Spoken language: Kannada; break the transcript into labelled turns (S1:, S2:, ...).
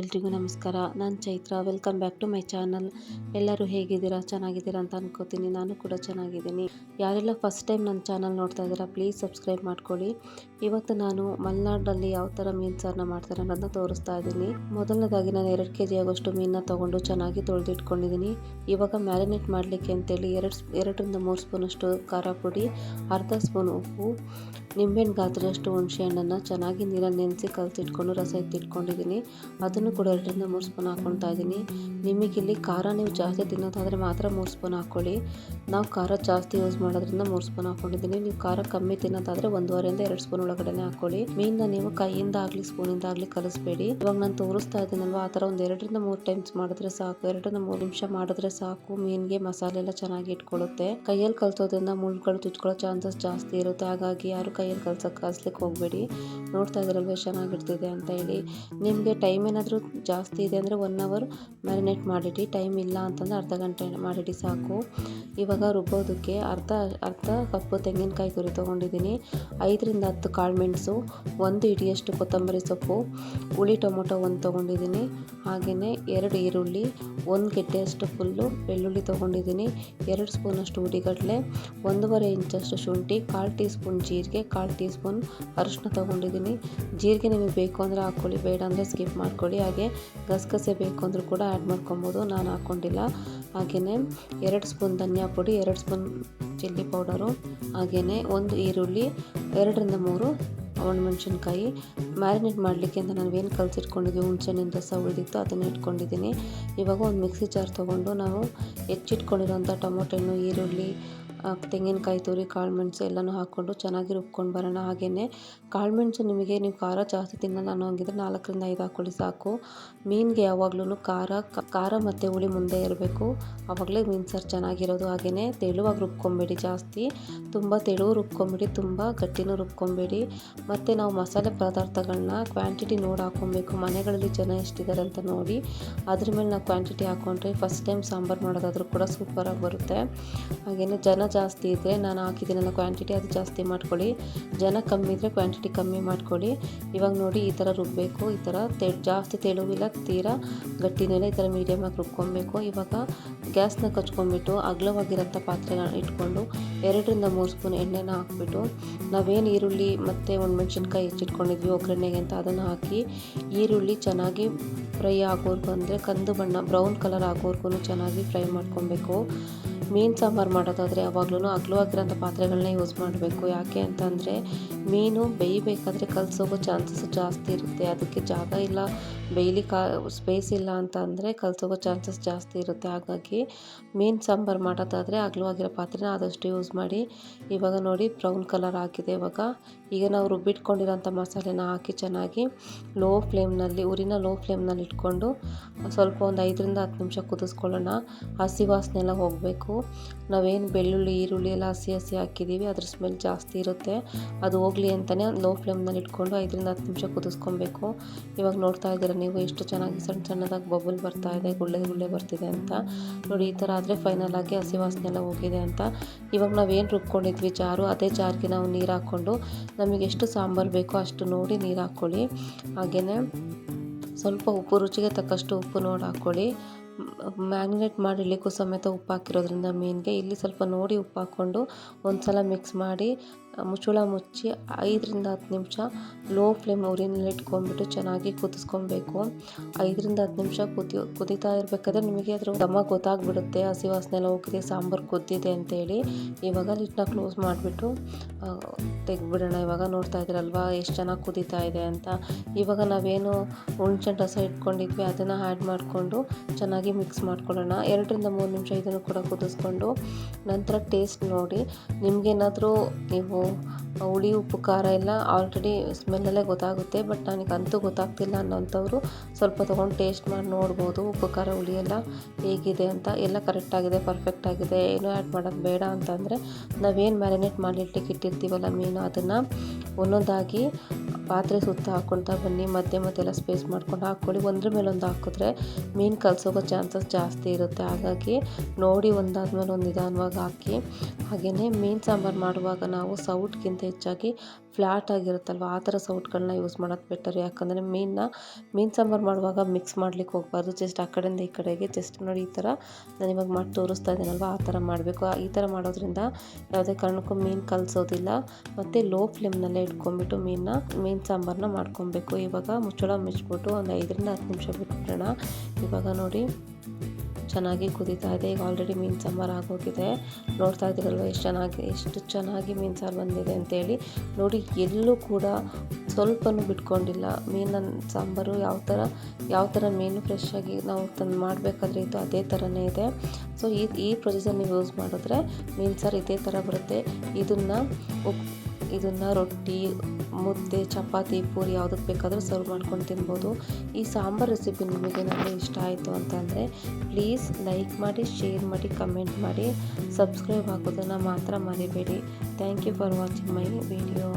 S1: ಎಲ್ರಿಗೂ ನಮಸ್ಕಾರ. ನಾನು Chaitra. Welcome back to my channel ಎಲ್ಲರೂ ಹೇಗಿದ್ದೀರಾ? ಚೆನ್ನಾಗಿದ್ದೀರಾ ಅಂತ ಅನ್ಕೋತೀನಿ. ನಾನು ಕೂಡ ಚೆನ್ನಾಗಿದ್ದೀನಿ. ಯಾರೆಲ್ಲ ಫಸ್ಟ್ ಟೈಮ್ ನನ್ನ ಚಾನಲ್ ನೋಡ್ತಾ ಇದ್ದೀರಾ ಪ್ಲೀಸ್ ಸಬ್ಸ್ಕ್ರೈಬ್ ಮಾಡ್ಕೊಳ್ಳಿ. ಇವತ್ತು ನಾನು ಮಲೆನಾಡಲ್ಲಿ ಯಾವ ಥರ ಮೀನು ಸಾರನ್ನ ಮಾಡ್ತಾರೆ ಅನ್ನೋದನ್ನ ತೋರಿಸ್ತಾ ಇದ್ದೀನಿ. ಮೊದಲನೇದಾಗಿ ನಾನು ಎರಡು ಕೆ ಜಿ ಆಗೋಷ್ಟು ಮೀನನ್ನ ತೊಗೊಂಡು ಚೆನ್ನಾಗಿ ತೊಳೆದಿಟ್ಕೊಂಡಿದ್ದೀನಿ. ಇವಾಗ ಮ್ಯಾರಿನೇಟ್ ಮಾಡಲಿಕ್ಕೆ ಅಂತೇಳಿ ಎರಡು, ಎರಡರಿಂದ ಮೂರು ಸ್ಪೂನಷ್ಟು ಖಾರ ಪುಡಿ, ಅರ್ಧ ಸ್ಪೂನ್ ಉಪ್ಪು, ನಿಂಬೆಹಣ್ಣು ಗಾತ್ರದಷ್ಟು ಹುಣಸೆ ಹಣ್ಣನ್ನು ಚೆನ್ನಾಗಿ ನೀರಲ್ಲಿ ನೆನೆಸಿ ಕಲಸಿಟ್ಕೊಂಡು ರಸ ಎತ್ತಿಟ್ಕೊಂಡಿದ್ದೀನಿ ಅದನ್ನು ಕೂಡ ಎರಡರಿಂದ ಮೂರು ಸ್ಪೂನ್ ಹಾಕ್ಕೊಳ್ತಾ ಇದ್ದೀನಿ ನಿಮಗಿಲ್ಲಿ ಖಾರ ನೀವು ಜಾಸ್ತಿ ತಿನ್ನೋದಾದರೆ ಮಾತ್ರ ಮೂರು ಸ್ಪೂನ್ ಹಾಕ್ಕೊಳ್ಳಿ. ನಾವು ಖಾರ ಜಾಸ್ತಿ ಯೂಸ್ ಮಾಡೋದ್ರಿಂದ ಮೂರು ಸ್ಪೂನ್ ಹಾಕ್ಕೊಂಡಿದ್ದೀನಿ. ನೀವು ಖಾರ ಕಮ್ಮಿ ತಿನ್ನೋದಾದರೆ ಒಂದೂವರೆಯಿಂದ ಎರಡು ಸ್ಪೂನ್ ಒಳಗಡೆ ಹಾಕ್ಕೊಳ್ಳಿ. ಮೀನನ್ನ ನೀವು ಕೈಯಿಂದ ಆಗಲಿ, ಸ್ಪೂನಿಂದ ಆಗಲಿ ಕಲಿಸ್ಬೇಡಿ. ಇವಾಗ ನಾನು ತೋರಿಸ್ತಾ ಇದ್ದೀನಲ್ವ, ಆ ಥರ ಒಂದು ಎರಡರಿಂದ ಮೂರು ಟೈಮ್ಸ್ ಮಾಡಿದ್ರೆ ಸಾಕು. ಎರಡರಿಂದ ಮೂರು ನಿಮಿಷ ಮಾಡಿದ್ರೆ ಸಾಕು. ಮೀನಿಗೆ ಮಸಾಲೆ ಎಲ್ಲ ಚೆನ್ನಾಗಿ ಇಟ್ಕೊಳ್ಳುತ್ತೆ. ಕೈಯಲ್ಲಿ ಕಲ್ಸೋದ್ರಿಂದ ಮುಳ್ಳುಗಳು ಚುಚ್ಕೊಳ್ಳೋ ಚಾನ್ಸಸ್ ಜಾಸ್ತಿ ಇರುತ್ತೆ. ಹಾಗಾಗಿ ಯಾರು ಕೈಯಲ್ಲಿ ಕಲ್ಸಕ್ಕೆ ಕಲಿಸ್ಲಿಕ್ಕೆ ಹೋಗಬೇಡಿ. ನೋಡ್ತಾ ಇದ್ರಲ್ವೇ ಚೆನ್ನಾಗಿರ್ತಿದೆ ಅಂತ ಹೇಳಿ. ನಿಮಗೆ ಟೈಮ್ ಏನಾದರೂ ಜಾಸ್ತಿ ಇದೆ ಅಂದರೆ ಒನ್ ಅವರ್ ಮ್ಯಾರಿನೇಟ್ ಮಾಡಿಡಿ. ಟೈಮ್ ಇಲ್ಲ ಅಂತಂದರೆ ಅರ್ಧ ಗಂಟೆ ಮಾಡಿಡಿ ಸಾಕು. ಇವಾಗ ರುಬ್ಬೋದಕ್ಕೆ ಅರ್ಧ ಅರ್ಧ ಕಪ್ಪು ತೆಂಗಿನಕಾಯಿ ತುರಿ ತೊಗೊಂಡಿದ್ದೀನಿ. ಐದರಿಂದ ಹತ್ತು ಕಾಳು ಮೆಣಸು, ಒಂದು ಇಡಿಯಷ್ಟು ಕೊತ್ತಂಬರಿ ಸೊಪ್ಪು, ಹುಳಿ ಟೊಮೊಟೊ ಒಂದು ತೊಗೊಂಡಿದ್ದೀನಿ. ಹಾಗೆಯೇ ಎರಡು ಈರುಳ್ಳಿ, ಒಂದು ಗೆಡ್ಡೆಯಷ್ಟು ಫುಲ್ಲು ಬೆಳ್ಳುಳ್ಳಿ ತೊಗೊಂಡಿದ್ದೀನಿ. ಎರಡು ಸ್ಪೂನಷ್ಟು ಹುಡಿಗಡಲೆ ಒಂದೂವರೆ ಇಂಚಷ್ಟು ಶುಂಠಿ, ಕಾಲು ಟೀ ಸ್ಪೂನ್ ಜೀರಿಗೆ, ಕಾಲು ಟೀ ಸ್ಪೂನ್ ಅರಿಶಿನ ತೊಗೊಂಡಿದ್ದೀನಿ. ಜೀರಿಗೆ ನಿಮಗೆ ಬೇಕು ಅಂದರೆ ಹಾಕ್ಕೊಳ್ಳಿ ಬೇಡ ಅಂದರೆ ಸ್ಕಿಪ್ ಮಾಡ್ಕೊಳ್ಳಿ, ಹಾಗೆ ಗಸಗಸೆ ಬೇಕು ಅಂದರೂ ಕೂಡ ಆ್ಯಡ್ ಮಾಡ್ಕೊಬೋದು. ನಾನು ಹಾಕ್ಕೊಂಡಿಲ್ಲ. ಹಾಗೆಯೇ ಎರಡು ಸ್ಪೂನ್ ಧನಿಯಾ ಪುಡಿ, ಎರಡು ಸ್ಪೂನ್ ಚಿಲ್ಲಿ ಪೌಡರು, ಹಾಗೆಯೇ ಒಂದು ಈರುಳ್ಳಿ, ಎರಡರಿಂದ ಮೂರು ಒಣಮೆಣ್ಸಿನ್ಕಾಯಿ ಮ್ಯಾರಿನೇಟ್ ಮಾಡಲಿಕ್ಕೆ ಅಂತ ನಾನು ಏನು ಕಲಸಿಟ್ಕೊಂಡಿದ್ವಿ ಹುಣ್ಸೆಹಣ್ಣಿನ ರಸ ಉಳಿದಿತ್ತು ಅದನ್ನು ಇಟ್ಕೊಂಡಿದ್ದೀನಿ. ಇವಾಗ ಒಂದು ಮಿಕ್ಸಿ ಜಾರ್ ತೊಗೊಂಡು ನಾವು ಹೆಚ್ಚಿಟ್ಕೊಂಡಿರೋಂಥ ಟೊಮೊಟೊ ಹಣ್ಣು ಈರುಳ್ಳಿ ತೆಂಗಿನಕಾಯಿ ತುರಿ, ಕಾಳುಮೆಣಸು ಎಲ್ಲನೂ ಹಾಕ್ಕೊಂಡು ಚೆನ್ನಾಗಿ ರುಬ್ಕೊಂಡು ಬರೋಣ. ಹಾಗೆಯೇ ಕಾಳುಮೆಣಸು ನಿಮಗೆ ನೀವು ಖಾರ ಜಾಸ್ತಿ ತಿನ್ನಲ್ಲ ಅನ್ನೋ ಹಂಗಿದ್ರೆ ನಾಲ್ಕರಿಂದ ಐದು ಹಾಕ್ಕೊಳ್ಳಿ ಸಾಕು. ಮೀನಿಗೆ ಯಾವಾಗ್ಲೂ ಖಾರ ಖಾರ ಮತ್ತು ಹುಳಿ ಮುಂದೆ ಇರಬೇಕು. ಆವಾಗಲೇ ಮೀನು ಸಾರು ಚೆನ್ನಾಗಿರೋದು. ಹಾಗೆಯೇ ತೆಳುವಾಗಿ ರುಬ್ಕೊಂಬೇಡಿ ಜಾಸ್ತಿ. ತುಂಬ ತೆಳು ರುಬ್ಕೊಂಬೇಡಿ, ತುಂಬ ಗಟ್ಟಿನೂ ರುಬ್ಕೊಬೇಡಿ. ಮತ್ತು ನಾವು ಮಸಾಲೆ ಪದಾರ್ಥಗಳನ್ನ ಕ್ವಾಂಟಿಟಿ ನೋಡಿ ಹಾಕ್ಕೊಬೇಕು. ಮನೆಗಳಲ್ಲಿ ಜನ ಎಷ್ಟಿದ್ದಾರೆ ಅಂತ ನೋಡಿ. ಅದ್ರ ಮೇಲೆ ನಾವು ಕ್ವಾಂಟಿಟಿ ಹಾಕ್ಕೊಂಡ್ರೆ ಫಸ್ಟ್ ಟೈಮ್ ಸಾಂಬಾರು ಮಾಡೋದಾದ್ರೂ ಕೂಡ ಸೂಪರಾಗಿ ಬರುತ್ತೆ. ಹಾಗೆಯೇ ಜನ ಜಾಸ್ತಿ ಇದ್ದರೆ ನಾನು ಹಾಕಿದ್ದೀನಲ್ಲ ಕ್ವಾಂಟಿಟಿ ಅದು ಜಾಸ್ತಿ ಮಾಡ್ಕೊಳ್ಳಿ. ಜನ ಕಮ್ಮಿ ಇದ್ದರೆ ಕ್ವಾಂಟಿಟಿ ಕಮ್ಮಿ ಮಾಡ್ಕೊಳ್ಳಿ. ಇವಾಗ ನೋಡಿ, ಈ ಥರ ರುಬ್ಬಬೇಕು ಈ ಥರ ತೆ, ಜಾಸ್ತಿ ತೆಳುವಿಲ್ಲ, ತೀರಾ ಗಟ್ಟಿನೆಲ್ಲ ಈ ಥರ ಮೀಡಿಯಮಾಗಿ ರುಬ್ಕೊಬೇಕು. ಇವಾಗ ಗ್ಯಾಸ್ನ ಕಚ್ಕೊಂಡ್ಬಿಟ್ಟು ಅಗಲವಾಗಿರೋಂಥ ಪಾತ್ರೆನ ಇಟ್ಕೊಂಡು ಎರಡರಿಂದ ಮೂರು ಸ್ಪೂನ್ ಎಣ್ಣೆನ ಹಾಕ್ಬಿಟ್ಟು ನಾವೇನು ಈರುಳ್ಳಿ ಮತ್ತು ಒಣಮೆಣ್ಸಿನ್ಕಾಯಿ ಹೆಚ್ಚಿಟ್ಕೊಂಡಿದ್ವಿ, ಒಗ್ಗರಣೆಗೆ ಅಂತ ಅದನ್ನು ಹಾಕಿ ಈರುಳ್ಳಿ ಚೆನ್ನಾಗಿ ಫ್ರೈ ಆಗೋರ್ಗು ಅಂದರೆ ಕಂದು ಬಣ್ಣ, ಬ್ರೌನ್ ಕಲರ್ ಆಗೋರ್ಗು ಚೆನ್ನಾಗಿ ಫ್ರೈ ಮಾಡ್ಕೊಬೇಕು. ಮೀನು ಸಾಂಬಾರು ಮಾಡೋದಾದರೆ ಯಾವಾಗಲೂ ಅಗಲವಾಗಿರೋಂಥ ಪಾತ್ರೆಗಳನ್ನ ಯೂಸ್ ಮಾಡಬೇಕು. ಯಾಕೆ ಅಂತಂದರೆ ಮೀನು ಬೇಯಬೇಕಾದ್ರೆ ಕಲಸೋಗೋ ಚಾನ್ಸಸ್ ಜಾಸ್ತಿ ಇರುತ್ತೆ. ಅದಕ್ಕೆ ಜಾಗ ಇಲ್ಲ, ಬೇಯ್ಲಿಕ್ಕೆ ಸ್ಪೇಸ್ ಇಲ್ಲ ಅಂತ ಅಂದರೆ ಕಲಸೋಗೋ ಚಾನ್ಸಸ್ ಜಾಸ್ತಿ ಇರುತ್ತೆ. ಹಾಗಾಗಿ ಮೀನು ಸಾಂಬಾರು ಮಾಡೋದಾದರೆ ಅಗಲವಾಗಿರೋ ಪಾತ್ರೆನ ಆದಷ್ಟು ಯೂಸ್ ಮಾಡಿ. ಇವಾಗ ನೋಡಿ ಬ್ರೌನ್ ಕಲರ್ ಆಗಿದೆ ಇವಾಗ. ಈಗ ನಾವು ರುಬ್ಬಿಟ್ಕೊಂಡಿರೋಂಥ ಮಸಾಲೆನ ಹಾಕಿ ಚೆನ್ನಾಗಿ ಲೋ ಫ್ಲೇಮ್ನಲ್ಲಿ ಉರಿನ ಲೋ ಫ್ಲೇಮ್ನಲ್ಲಿ ಇಟ್ಕೊಂಡು ಸ್ವಲ್ಪ ಒಂದು ಐದರಿಂದ ಹತ್ತು ನಿಮಿಷ ಕುದಿಸ್ಕೊಳ್ಳೋಣ. ಹಸಿ ವಾಸನೆ ಎಲ್ಲ ಹೋಗಬೇಕು. ನಾವೇನು ಬೆಳ್ಳುಳ್ಳಿ, ಈರುಳ್ಳಿ ಎಲ್ಲ ಹಸಿ ಹಸಿ ಹಾಕಿದ್ದೀವಿ. ಅದ್ರ ಸ್ಮೆಲ್ ಜಾಸ್ತಿ ಇರುತ್ತೆ. ಅದು ಹೋಗಲಿ ಅಂತಲೇ ಲೋ ಫ್ಲೇಮ್ನಲ್ಲಿ ಇಟ್ಕೊಂಡು ಐದರಿಂದ ಹತ್ತು ನಿಮಿಷ ಕುದಿಸ್ಕೊಬೇಕು. ಇವಾಗ ನೋಡ್ತಾ ಇದ್ದೀರ ನೀವು ಎಷ್ಟು ಚೆನ್ನಾಗಿ ಸಣ್ಣ ಸಣ್ಣದಾಗಿ ಬಬಲ್ ಬರ್ತಾ ಇದೆ, ಗುಳ್ಳೆ ಗುಳ್ಳೆ ಬರ್ತಿದೆ ಅಂತ. ನೋಡಿ, ಈ ಥರ ಆದರೆ ಫೈನಲ್ ಆಗಿ ಹಸಿ ವಾಸನೆ ಎಲ್ಲ ಹೋಗಿದೆ ಅಂತ. ಇವಾಗ ನಾವೇನು ರುಬ್ಕೊಂಡಿದ್ವಿ ಜಾರು, ಅದೇ ಜಾರಿಗೆ ನಾವು ನೀರು ಹಾಕ್ಕೊಂಡು ನಮಗೆ ಎಷ್ಟು ಸಾಂಬಾರು ಬೇಕೋ ಅಷ್ಟು ನೋಡಿ ನೀರು ಹಾಕ್ಕೊಳ್ಳಿ. ಹಾಗೆಯೇ ಸ್ವಲ್ಪ ಉಪ್ಪು, ರುಚಿಗೆ ತಕ್ಕಷ್ಟು ಉಪ್ಪು ನೋಡಿ ಹಾಕ್ಕೊಳ್ಳಿ. ಮ್ಯಾಗ್ನೇಟ್ ಮಾಡಿ ಇಡ್ಲಿಕ್ಕೂ ಸಮೇತ ಉಪ್ಪು ಹಾಕಿರೋದ್ರಿಂದ ಮೀನಿಗೆ ಇಲ್ಲಿ ಸ್ವಲ್ಪ ನೋಡಿ ಉಪ್ಪು ಹಾಕ್ಕೊಂಡು ಒಂದು ಸಲ ಮಿಕ್ಸ್ ಮಾಡಿ ಮುಚ್ಚಳ ಮುಚ್ಚಿ ಐದರಿಂದ ಹತ್ತು ನಿಮಿಷ ಲೋ ಫ್ಲೇಮ್ ಉರಿನಲ್ಲಿ ಇಟ್ಕೊಂಡ್ಬಿಟ್ಟು ಚೆನ್ನಾಗಿ ಕುದಿಸ್ಕೊಬೇಕು. ಐದರಿಂದ ಹತ್ತು ನಿಮಿಷ ಕುದಿ, ಕುದೀತಾ ಇರಬೇಕಾದ್ರೆ ನಿಮಗೆ ಅದ್ರ ಘಮ ಗೊತ್ತಾಗ್ಬಿಡುತ್ತೆ, ಹಸಿ ವಾಸನೆ ಎಲ್ಲ ಹೋಗಿದೆ ಸಾಂಬಾರು ಕುದ್ದಿದೆ ಅಂತೇಳಿ. ಇವಾಗ ಲಿಟ್ನ ಕ್ಲೋಸ್ ಮಾಡಿಬಿಟ್ಟು ತೆಗೆದ್ಬಿಡೋಣ. ಇವಾಗ ನೋಡ್ತಾ ಇದ್ದೀರಲ್ವಾ ಎಷ್ಟು ಚೆನ್ನಾಗಿ ಕುದೀತಾ ಇದೆ ಅಂತ. ಇವಾಗ ನಾವೇನು ಹುಣ್ಸೆ ರಸ ಇಟ್ಕೊಂಡಿದ್ವಿ, ಅದನ್ನು ಆ್ಯಡ್ ಮಾಡಿಕೊಂಡು ಚೆನ್ನಾಗಿ ಮಿಕ್ಸ್ ಮಾಡ್ಕೊಳ್ಳೋಣ. ಎರಡರಿಂದ ಮೂರು ನಿಮಿಷ ಇದನ್ನು ಕೂಡ ಕುದಿಸ್ಕೊಂಡು ನಂತರ ಟೇಸ್ಟ್ ನೋಡಿ. ನಿಮಗೇನಾದರೂ ನೀವು ಹುಳಿ, ಉಪ್ಪು, ಖಾರ ಎಲ್ಲ ಆಲ್ರೆಡಿ ಸ್ಮೆಲ್ಲಲ್ಲೇ ಗೊತ್ತಾಗುತ್ತೆ ಬಟ್ ನನಗಂತೂ ಗೊತ್ತಾಗ್ತಿಲ್ಲ ಅನ್ನೋಂಥವ್ರು ಸ್ವಲ್ಪ ತೊಗೊಂಡು ಟೇಸ್ಟ್ ಮಾಡಿ ನೋಡ್ಬೋದು, ಉಪ್ಪು, ಖಾರ, ಹುಳಿ ಎಲ್ಲ ಹೇಗಿದೆ ಅಂತ. ಎಲ್ಲ ಕರೆಕ್ಟಾಗಿದೆ ಪರ್ಫೆಕ್ಟ್ ಆಗಿದೆ. ಏನೂ ಆ್ಯಡ್ ಮಾಡೋದು ಬೇಡ ಅಂತಂದರೆ ನಾವೇನು ಮ್ಯಾರಿನೇಟ್ ಮಾಡಿ ಇಟ್ಟಿಗೆ ಇಟ್ಟಿರ್ತೀವಲ್ಲ ಮೀನು, ಅದನ್ನು ಒಂದೊಂದಾಗಿ ಪಾತ್ರೆ ಸುತ್ತ ಹಾಕ್ಕೊಳ್ತಾ ಬನ್ನಿ, ಮಧ್ಯೆ ಮಧ್ಯೆಲ್ಲ ಸ್ಪೇಸ್ ಮಾಡ್ಕೊಂಡು ಹಾಕ್ಕೊಳ್ಳಿ. ಒಂದ್ರ ಮೇಲೆ ಒಂದು ಹಾಕಿದ್ರೆ ಮೀನು ಕಲಸೋಗೋ ಚಾನ್ಸಸ್ ಜಾಸ್ತಿ ಇರುತ್ತೆ. ಹಾಗಾಗಿ ನೋಡಿ ಒಂದಾದ್ಮೇಲೆ ಒಂದು ನಿಧಾನವಾಗಿ ಹಾಕಿ. ಹಾಗೆಯೇ ಮೀನು ಸಾಂಬಾರು ಮಾಡುವಾಗ ನಾವು ಸೌಟ್ಗಿಂತ ಹೆಚ್ಚಾಗಿ ಫ್ಲ್ಯಾಟ್ ಆಗಿರುತ್ತಲ್ವ, ಆ ಥರ ಸೌಟ್ಗಳನ್ನ ಯೂಸ್ ಮಾಡೋದು ಬೆಟರ್. ಯಾಕಂದರೆ ಮೀನನ್ನ, ಮೀನು ಸಾಂಬಾರು ಮಾಡುವಾಗ ಮಿಕ್ಸ್ ಮಾಡ್ಲಿಕ್ಕೆ ಹೋಗ್ಬಾರ್ದು. ಜಸ್ಟ್ ಆ ಕಡೆಯಿಂದ ಈ ಕಡೆಗೆ, ಜಸ್ಟ್ ನೋಡಿ ಈ ಥರ ನಾನು ಇವಾಗ ಮಾಡಿ ತೋರಿಸ್ತಾ ಇದ್ದೀನಲ್ವ, ಆ ಥರ ಮಾಡಬೇಕು. ಈ ಥರ ಮಾಡೋದ್ರಿಂದ ಯಾವುದೇ ಕಾರಣಕ್ಕೂ ಮೀನು ಕಲಸೋದಿಲ್ಲ. ಮತ್ತು ಲೋ ಫ್ಲೇಮ್ನಲ್ಲೇ ಇಟ್ಕೊಂಡ್ಬಿಟ್ಟು ಮೀನನ್ನ, ಮೀನು ಸಾಂಬಾರನ್ನ ಮಾಡ್ಕೊಬೇಕು. ಇವಾಗ ಮುಚ್ಚಳ ಮುಚ್ಚಿಬಿಟ್ಟು ಒಂದು ಐದರಿಂದ ಹತ್ತು ನಿಮಿಷ ಬಿಟ್ಬಿಡೋಣ. ಇವಾಗ ನೋಡಿ. ಚೆನ್ನಾಗಿ ಕುದೀತಾ ಇದೆ. ಈಗ ಆಲ್ರೆಡಿ ಮೀನು ಸಾಂಬಾರು ಆಗೋಗಿದೆ. ನೋಡ್ತಾ ಇದ್ದೀರಲ್ವ ಎಷ್ಟು ಚೆನ್ನಾಗಿ ಎಷ್ಟು ಚೆನ್ನಾಗಿ ಮೀನು ಸಾರು ಬಂದಿದೆ ಅಂತೇಳಿ. ನೋಡಿ, ಎಲ್ಲೂ ಕೂಡ ಸ್ವಲ್ಪನೂ ಬಿಟ್ಕೊಂಡಿಲ್ಲ. ಮೀನ ಸಾಂಬಾರು ಯಾವ ಥರ ಯಾವ ಥರ ಮೀನು ಫ್ರೆಶ್ ಆಗಿ ನಾವು ತಂದು ಮಾಡಬೇಕಾದ್ರೆ ಇದು ಅದೇ ಥರನೇ ಇದೆ. ಸೊ ಈ ಈ ಪ್ರೊಸೀಜರ್ ನೀವು ಯೂಸ್ ಮಾಡಿದ್ರೆ ಮೀನು ಸಾರು ಇದೇ ಥರ ಬರುತ್ತೆ. ಇದನ್ನು ಇದನ್ನು ರೊಟ್ಟಿ ಮುದ್ದೆ, ಚಪಾತಿ, ಪೂರಿ ಯಾವುದಕ್ಕೆ ಬೇಕಾದರೂ ಸರ್ವ್ ಮಾಡ್ಕೊಂಡು ತಿನ್ಬೋದು. ಈ ಸಾಂಬಾರು ರೆಸಿಪಿ ನಿಮಗೆ ನನಗೆ ಇಷ್ಟ ಆಯಿತು ಅಂತಂದರೆ ಪ್ಲೀಸ್ ಲೈಕ್ ಮಾಡಿ ಶೇರ್ ಮಾಡಿ ಕಮೆಂಟ್ ಮಾಡಿ. ಸಬ್ಸ್ಕ್ರೈಬ್ ಹಾಕೋದನ್ನು ಮಾತ್ರ ಮರಿಬೇಡಿ. Thank you for watching my video